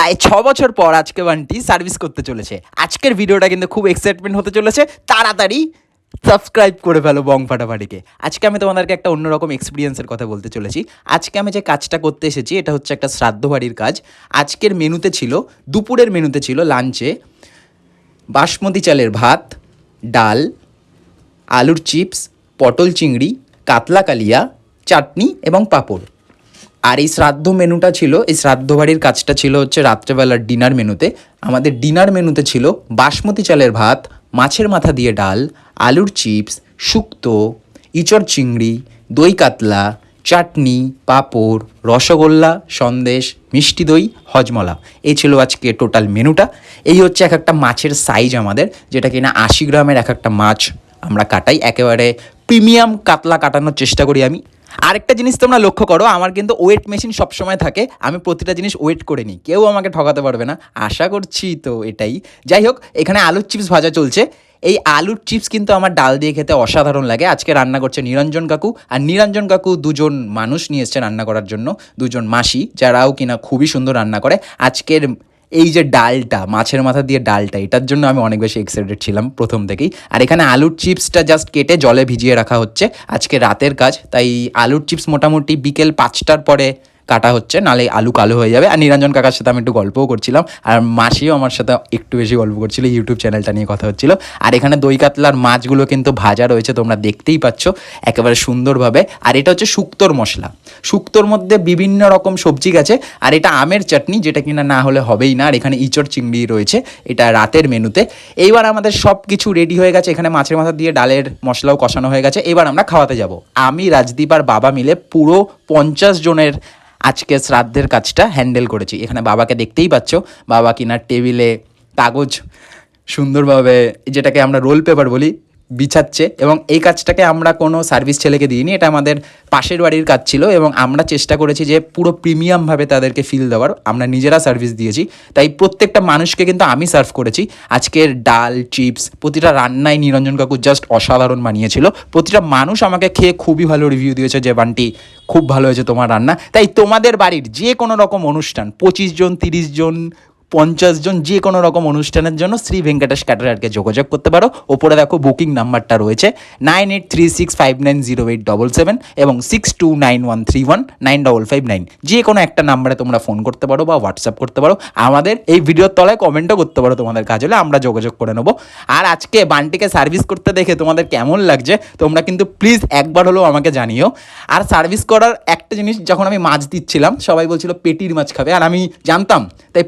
প্রায় ছ বছর পর আজকে বানটি সার্ভিস করতে চলেছে। আজকের ভিডিওটা কিন্তু খুব এক্সাইটমেন্ট হতে চলেছে। তাড়াতাড়ি সাবস্ক্রাইব করে ফেলো বং ফাটাফাটিকে। আজকে আমি তোমাদেরকে একটা অন্যরকম এক্সপিরিয়েন্সের কথা বলতে চলেছি। আজকে আমি যে কাজটা করতে এসেছি, এটা হচ্ছে একটা শ্রাদ্ধ বাড়ির কাজ। আজকের মেনুতে ছিল, দুপুরের মেনুতে ছিল লাঞ্চে বাসমতি চালের ভাত, ডাল, আলুর চিপস, পটল চিংড়ি, কাতলা কালিয়া, চাটনি এবং পাঁপড়। আর এই শ্রাদ্ধ মেনুটা ছিল, এই শ্রাদ্ধ বাড়ির কাজটা ছিল হচ্ছে রাত্রেবেলার ডিনার মেনুতে। আমাদের ডিনার মেনুতে ছিল বাসমতি চালের ভাত, মাছের মাথা দিয়ে ডাল, আলুর চিপস, শুক্তো, ইচড় চিংড়ি, দই কাতলা, চাটনি, পাঁপড়, রসগোল্লা, সন্দেশ, মিষ্টি দই, হজমলা। এই ছিল আজকে টোটাল মেনুটা। এই হচ্ছে এক একটা মাছের সাইজ আমাদের, যেটা কিনা আশি গ্রামের এক একটা মাছ আমরা কাটাই। একেবারে প্রিমিয়াম কাতলা কাটানোর চেষ্টা করি আমি। আরেকটা জিনিস তোমরা লক্ষ্য করো, আমার কিন্তু ওয়েট মেশিন সবসময় থাকে, আমি প্রতিটা জিনিস ওয়েট করে নিই, কেউ আমাকে ঠকাতে পারবে না, আশা করছি তো এটাই। যাই হোক, এখানে আলুর চিপস ভাজা চলছে, এই আলুর চিপস কিন্তু আমার ডাল দিয়ে খেতে অসাধারণ লাগে, আজকে রান্না করছে নিরঞ্জন কাকু, আর নিরঞ্জন কাকু দুজন মানুষ নিয়ে এসছে রান্না করার জন্য, দুজন মাসি, যারাও কিনা খুবই সুন্দর রান্না করে, আজকের এই যে ডালটা, মাছের মাথা দিয়ে ডালটা, এটার জন্য আমি অনেক বেশি এক্সাইটেড ছিলাম প্রথম থেকেই। আর এখানে আলুর চিপসটা জাস্ট কেটে জলে ভিজিয়ে রাখা হচ্ছে। আজকে রাতের কাজ, তাই আলুর চিপস মোটামুটি বিকেল পাঁচটার পরে কাটা হচ্ছে, নালে আলু কালো হয়ে যাবে। আর নিরঞ্জন কাকার সাথে আমি একটু গল্পও করছিলাম, আর মাসিও আমার সাথে একটু বেশি গল্প করছিল, ইউটিউব চ্যানেলটা নিয়ে কথা হচ্ছিল। আর এখানে দই কাতলার মাছগুলো কিন্তু ভাজা রয়েছে, তোমরা দেখতেই পাচ্ছ, একেবারে সুন্দরভাবে। আর এটা হচ্ছে শুক্তোর মশলা। শুক্তোর মধ্যে বিভিন্ন রকম সবজি গেছে, আর এটা আমের চাটনি, যেটা কিনা না হলে হবেই না। আর এখানে ইচড় চিংড়ি রয়েছে, এটা রাতের মেনুতে। এইবার আমাদের সব কিছু রেডি হয়ে গেছে, এখানে মাছের মাথা দিয়ে ডালের মশলাও কষানো হয়ে গেছে। এবার আমরা খাওয়াতে যাব। আমি, রাজদীপ আর বাবা মিলে পুরো পঞ্চাশ জনের আজকে শ্রাদ্ধের কাজটা হ্যান্ডেল করেছি। এখানে বাবাকে দেখতেই পাচ্ছ। বাবা কিনার টেবিলে কাগজ সুন্দরভাবে, যেটাকে আমরা রোল পেপার বলি বিছাচ্ছে এবং এই কাজটাকে আমরা কোনো সার্ভিস ছেলেকে দিইনি, এটা আমাদের পাশের বাড়ির কাজ ছিল এবং আমরা চেষ্টা করেছি যে পুরো প্রিমিয়ামভাবে তাদেরকে ফিল দেওয়ার, আমরা নিজেরা সার্ভিস দিয়েছি। তাই প্রত্যেকটা মানুষকে কিন্তু আমি সার্ভ করেছি। আজকের ডাল চিপস প্রতিটা রান্নায় নিরঞ্জন কাকু জাস্ট অসাধারণ বানিয়েছিল। প্রতিটা মানুষ আমাকে খেয়ে খুবই ভালো রিভিউ দিয়েছে যে, বান্টি, খুব ভালো হয়েছে তোমার রান্না। তাই তোমাদের বাড়ির যে কোনো রকম অনুষ্ঠান, পঁচিশ জন, তিরিশ জন পঞ্চাশ জন যে কোনো রকম অনুষ্ঠানের জন্য শ্রী ভেঙ্কটেশ ক্যাটারারকে যোগাযোগ করতে পারো। ওপরে দেখো বুকিং নাম্বারটা রয়েছে nine eight three six five nine zero eight double seven এবং six two nine one three one nine double five nine যে কোনো একটা নাম্বারে তোমরা ফোন করতে পারো বা হোয়াটসঅ্যাপ করতে পারো। আমাদের এই ভিডিওর তলায় কমেন্টও করতে পারো তোমাদের কাজ হলে, আমরা যোগাযোগ করে নেব। আর আজকে বান্টিকে সার্ভিস করতে দেখে তোমাদের কেমন লাগছে, তোমরা কিন্তু প্লিজ একবার হলেও আমাকে জানিও। আর সার্ভিস করার একটা জিনিস, যখন আমি মাছ দিচ্ছিলাম, সবাই বলছিল, পেটির মাছ খাবে। আর আমি জানতাম, তাই